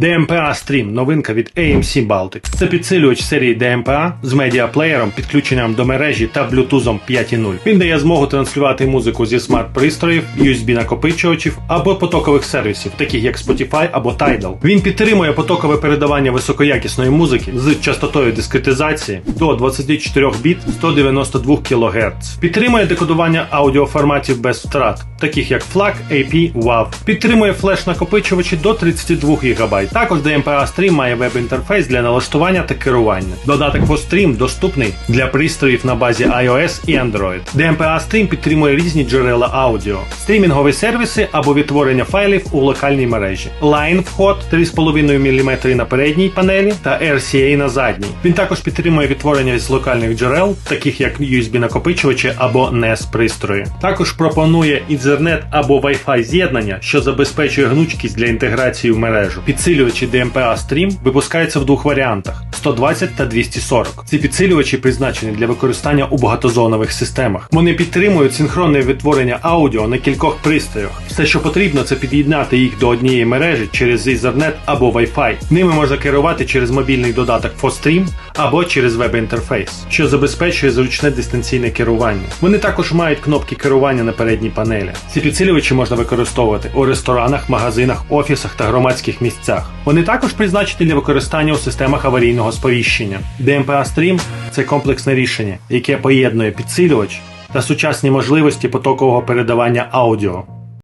DMPA Stream новинка від AMC Baltic. Це підсилювач серії DMPA з медіаплеєром, підключенням до мережі та Bluetooth 5.0. Він дає змогу транслювати музику зі смарт-пристроїв, USB-накопичувачів або потокових сервісів, таких як Spotify або Tidal. Він підтримує потокове передавання високоякісної музики з частотою дискретизації до 24 біт 192 кГц. Підтримує декодування аудіоформатів без втрат, таких як FLAC, AP, WAV. Підтримує флеш-накопичувачі до 32 ГБ. Також DMPA Stream має веб-інтерфейс для налаштування та керування. Додаток FOSTream доступний для пристроїв на базі iOS і Android. DMPA Stream підтримує різні джерела аудіо, стрімінгові сервіси або відтворення файлів у локальній мережі. Line вход 3,5 мм на передній панелі та RCA на задній. Він також підтримує відтворення з локальних джерел, таких як USB-накопичувачі або NES пристрої. Також пропонує Ethernet або Wi-Fi з'єднання, що забезпечує гнучкість для інтеграції в мережу. Підсилювачі DMPA Stream випускаються в двох варіантах: 120 та 240. Ці підсилювачі призначені для використання у багатозонових системах. Вони підтримують синхронне відтворення аудіо на кількох пристроях. Все, що потрібно, це під'єднати їх до однієї мережі через Ethernet або Wi-Fi. Ними можна керувати через мобільний додаток FOSTream або через веб-інтерфейс, що забезпечує зручне дистанційне керування. Вони також мають кнопки керування на передній панелі. Ці підсилювачі можна використовувати у ресторанах, магазинах, офісах та громадських місцях. Вони також призначені для використання у системах аварійного сповіщення. DMPA Stream – це комплексне рішення, яке поєднує підсилювач та сучасні можливості потокового передавання аудіо.